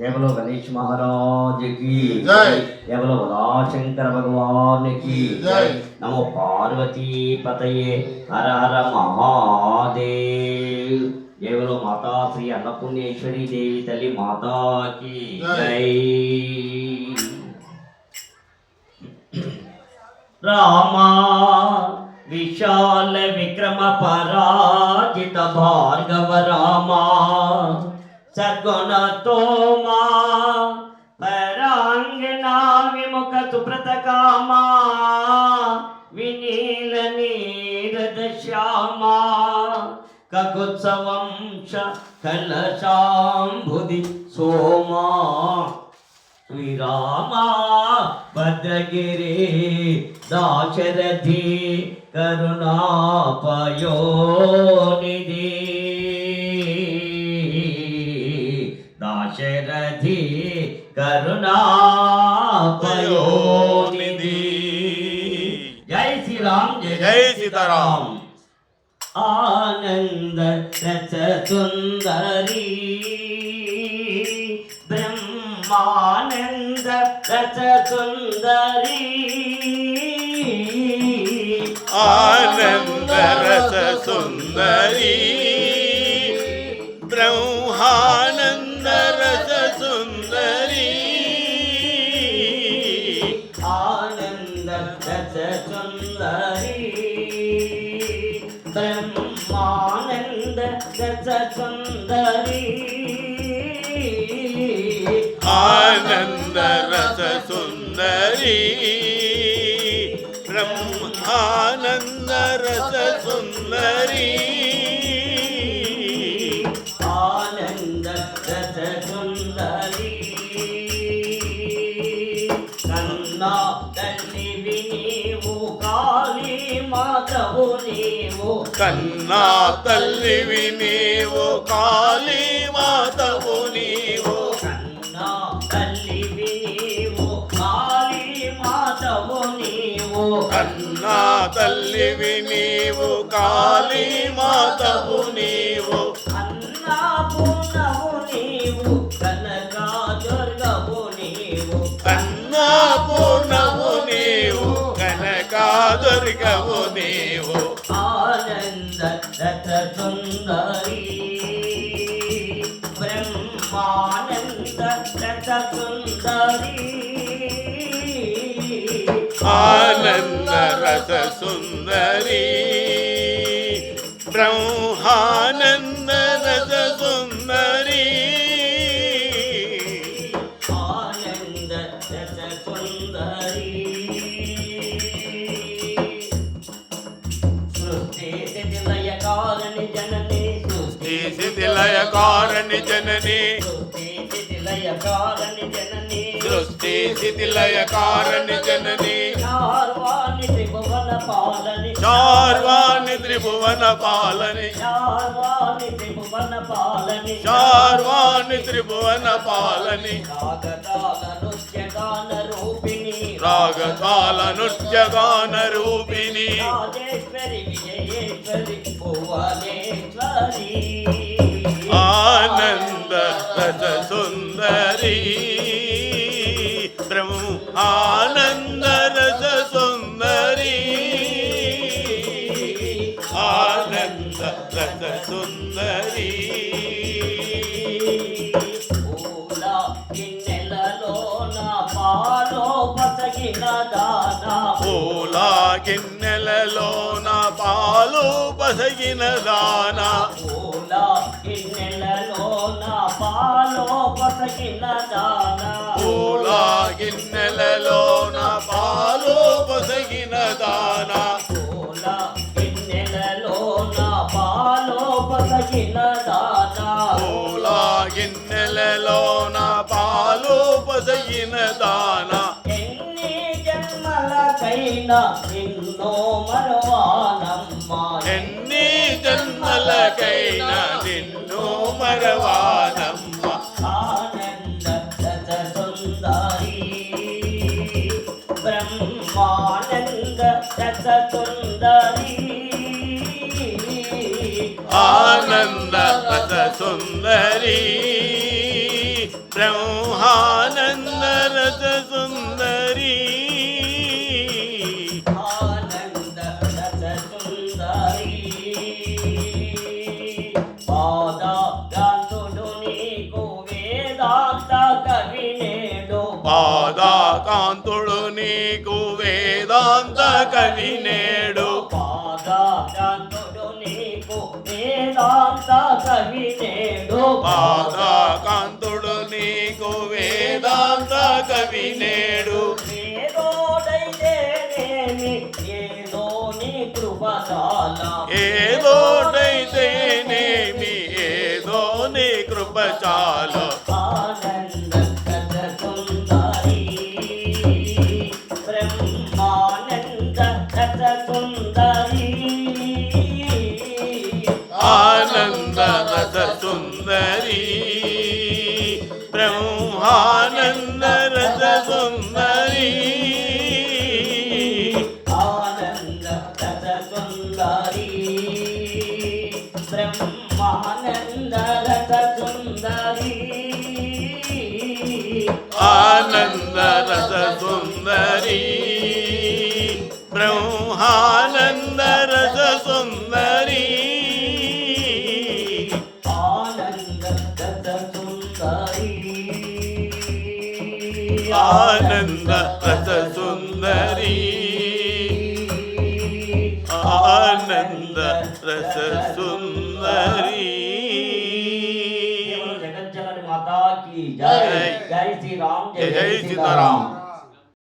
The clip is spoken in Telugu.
ఎవలో గణేష్ మహారాజుకి. ఎవలో రాశంకర భగవానికి. నమో పార్వతీ పతయే హర హర మహాదేవ్. ఎవలో మాతా శ్రీ అన్నపుణ్యేశ్వరి దేవి తల్లి మాతాకి. జై. రామా విశాల విక్రమ పరాజిత భార్గవ రామా. సద్గుణ తోమా పరాంగనా విముఖ సుబ్రత కామా వినీల నీరద శ్యామా కకుత్సవంశ కలశాంభుది సోమా. విరామా భద్రగిరి దాశరథి కరుణాపయోనిధి కరుణాపయోనిధి. జై శ్రీరామ్ జై సీతారాం. ఆనంద రస సుందరి బ్రహ్మానంద రస సుందరి ఆనంద ఆనంద రస సుందరి బ్రహ్మానంద రస సుందరి ఆనంద రస సుందరి కన్నా తల్లివి నీవు కాళీ మాతవు నీవు. కన్నా తల్లివి నీవు కాళీ మాతవు నీవు. కన్నా తల్లివి నీవు కాళీ మాతవు నీవు. కన్నా తల్లివి నీవు కాళీ మాతవు నీవు. అన్నా పూర్ణవు దుర్గవు నీవు. ఆనంద సుందరి ఆనంద రస సుందరి బ్రహ్మానంద జనని సృష్టి శిథిలయ కారణి జనని చార్వాణి త్రిభువన పాలని. చార్వాణి త్రిభువన పాలని. రాగతాల నృత్యగాన రూపిణి. రాగతాల రాజేశ్వరి విజయేశ్వరి భువనేశ్వరి ఆనంద రస సుందరి. బ్రహ్మానంద రస సుందరి. ఆనంద రస సుందరి. పూల పసగిన దానా పూల గిన్నెలలోన పాలు పసగిన దాన. పూల గిన్నెలలోన పాలో పసగిన దానా. పూల గిన్నెలలోన పాలు పసగిన దాన. పూల గిన్నెలలోన పాలో పసగిన దానా. పూల గిన్నెలలోన పాలు పసగిన దాన. ఎన్ని జన్మలకైనా మరవానమ్మా బ్రహ్మానంద రస సుందరి ఆనంద రస సుందరి బ్రహ్మానంద రస సుందరి ఆనంద రస సుందరి పాద నీకు వేదాంత నేడు పాదాకాంతుడు నీకు వేదాంత కవి నేడు పాద గాంతుడు నీకు వేదాంత కవి నేడు ఏదోటైతేనేమి? ఏదో నీ కృప చాలు ఆనంద రస సుందరి బ్రహ్మానంద రస సుందరి ఆనంద రస సుందరి రససుందరి జగజ్జనని మాతా కీ జై జై శ్రీరామ్. జై సీతారాం